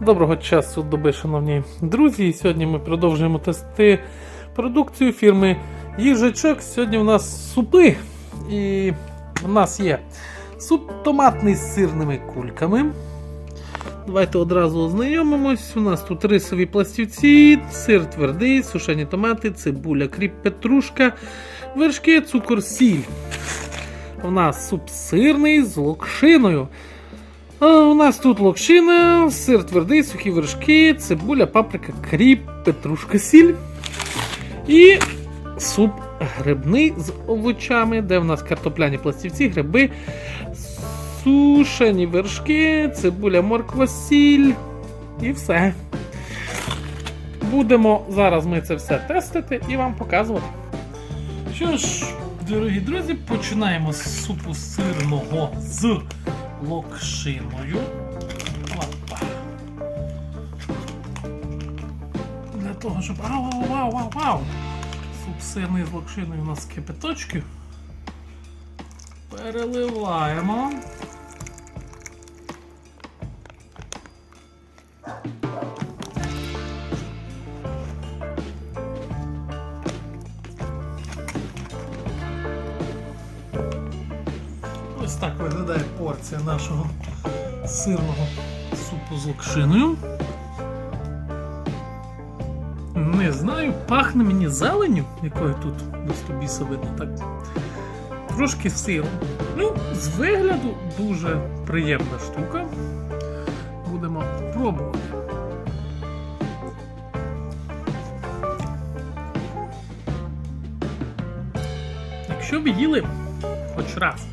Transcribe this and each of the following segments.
Доброго часу доби, шановні друзі. Сьогодні ми продовжуємо тести продукцію фірми Їжачок. Сьогодні у нас супи. І у нас є суп томатний з сирними кульками. Давайте одразу ознайомимось. У нас тут рисові пластівці, сир твердий, сушені томати, цибуля, кріп, петрушка, вершки, цукор, сіль. У нас суп сирний з локшиною. У нас тут локшина, сир твердий, сухі вершки, цибуля, паприка, кріп, петрушка, сіль. І суп грибний з овочами, де в нас картопляні пластівці, гриби, сушені вершки, цибуля, морква, сіль. І все. Будемо зараз ми це все тестити і вам показувати. Що ж, дорогі друзі, починаємо з супу сирного з локшиною. Опа. Для того, щоб. Ау, ау, ау, ау, ау! Суп сирний з локшиною у нас кипяточки. Переливаємо. Так виглядає порція нашого сирного супу з локшиною. Не знаю, пахне мені зеленю, якою тут до біса видно так. Трошки сиром. Ну, з вигляду дуже приємна штука. Будемо пробувати. Якщо ви їли хоч раз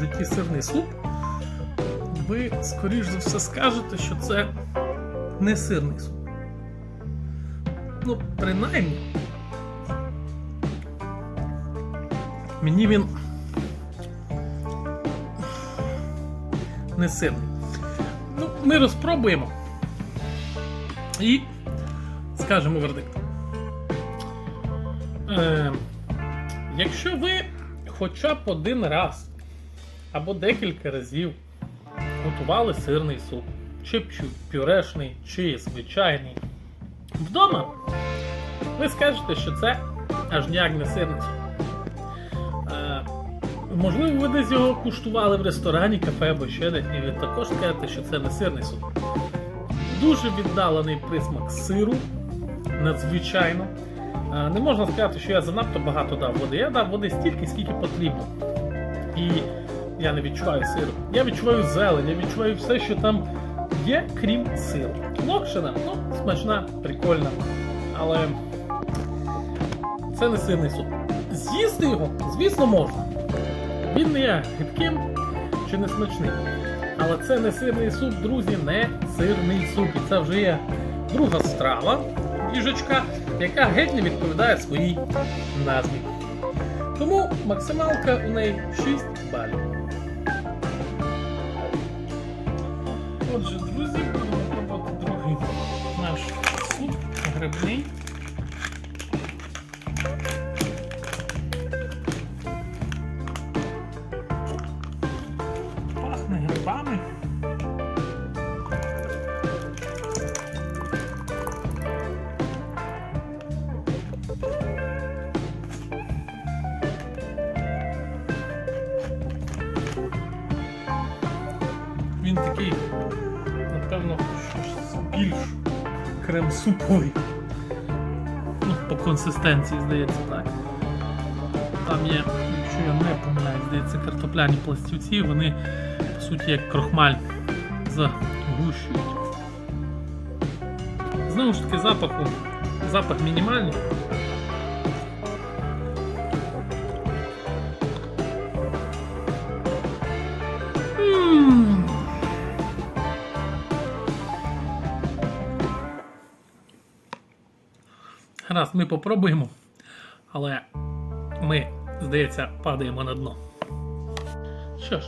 житті сирний суп, ви, скоріш за все, скажете, що це не сирний суп. Ну, принаймні. Мені він не сирний. Ну, ми розпробуємо і скажемо вердикт. Е, якщо ви хоча б один раз або декілька разів готували сирний суп, чи пюрешний, чи звичайний. Вдома ви скажете, що це аж ніяк не сирний суп. Е, можливо, ви десь його куштували в ресторані, кафе або ще десь, і ви також скажете, що це не сирний суп. Дуже віддалений присмак сиру, надзвичайно. Е, Не можна сказати, що я занадто багато дав води. Я дав води стільки, скільки потрібно. І я не відчуваю сиру. Я відчуваю зелень, я відчуваю все, що там є, крім сиру. Локшина, ну, смачна, прикольна. Але це не сирний суп. З'їсти його, звісно, можна. Він не є гидким чи не смачним. Але це не сирний суп, друзі, не сирний суп. І це вже є друга страва їжачка, яка геть не відповідає своїй назві. Тому максималка у неї 6 балів. Отже, друзі, будемо пробувати другий наш суп грибний. Крем-суповий. Ну, по консистенції, здається, так. Там є, якщо я не помиляюсь, здається, картопляні пластівці, вони, по суті, як крохмаль загущують. Знову ж таки, запаху, запах мінімальний. Гаразд, ми попробуємо, але ми, здається, падаємо на дно. Що ж,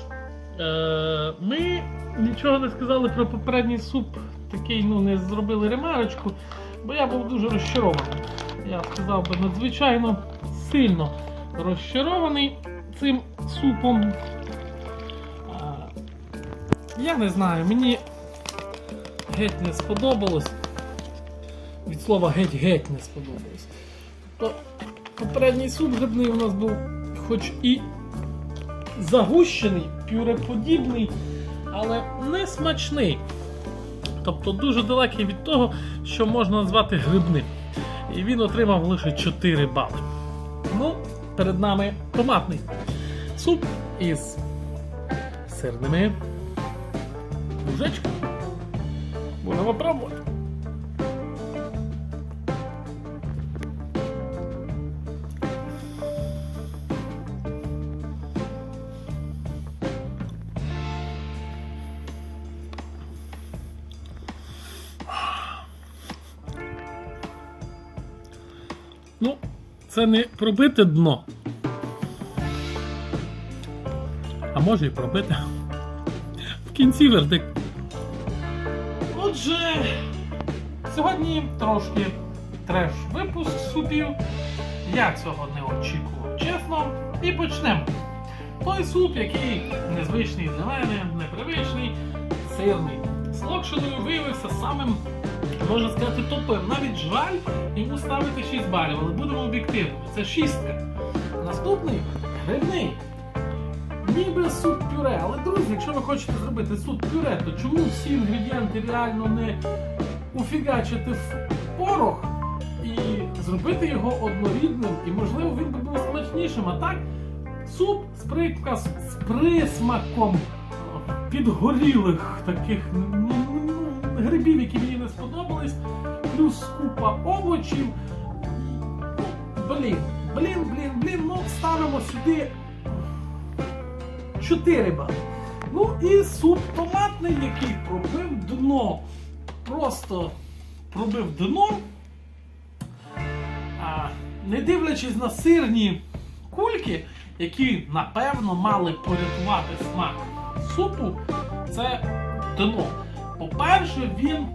е- ми нічого не сказали про попередній суп, такий, ну, не зробили ремарочку, бо я був дуже розчарований. Я сказав би надзвичайно сильно розчарований цим супом. А, Я не знаю, мені геть не сподобалось. Від слова геть-геть не сподобалось. Тобто попередній суп грибний у нас був хоч і загущений, пюреподібний, але не смачний. Тобто дуже далекий від того, що можна назвати грибним. І він отримав лише 4 бали. Ну, перед нами томатний суп із сирними бужечками. Будемо пробувати. Ну, це не пробити дно. А може і пробити. В кінці вердикт. Отже, сьогодні трошки треш випуск супів. Я цього не очікував, чесно. І почнемо. Той суп, який незвичний для мене, непривичний, сирний. З локшиною виявився самим, можна сказати, топовим. Навіть жаль йому ставити 6 балів, але будемо об'єктивними. Це шістка. Наступний грибний. Ніби суп пюре. Але друзі, якщо ви хочете зробити суп пюре, то чому всі інгредієнти реально не уфігачити в порох і зробити його однорідним, і можливо він би був смачнішим. А так, суп з приказ з присмаком підгорілих таких грибів, які мені не сподобались, плюс купа овочів. Блін, блін, блін, блін, ну ставимо сюди 4 бали. Ну і суп томатний, який пробив дно. Просто пробив дно. А, не дивлячись на сирні кульки, які напевно мали порятувати смак супу, це дно. По-перше, він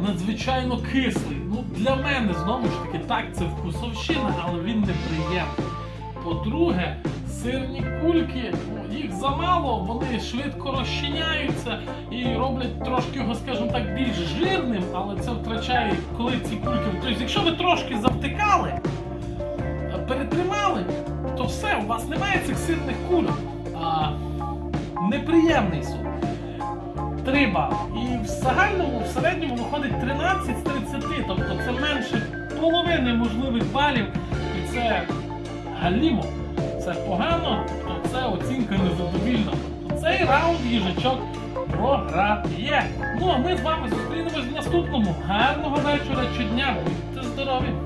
надзвичайно кислий. Ну, для мене знову ж таки так, це вкусовщина, але він неприємний. По-друге, сирні кульки, ну, їх замало, вони швидко розчиняються і роблять трошки його, скажімо так, більш жирним, але це втрачає, коли ці кульки. Тобто, якщо ви трошки завтикали, перетримали, то все, у вас немає цих сирних кульок. А, неприємний суп. 3 бали. І в загальному, в середньому виходить 13 з 30, тобто це менше половини можливих балів. І це галімо. Це погано, то це оцінка незадовільна. Цей раунд їжачок програє. Ну а ми з вами зустрінемось в наступному. Гарного вечора чи дня. Будьте здорові!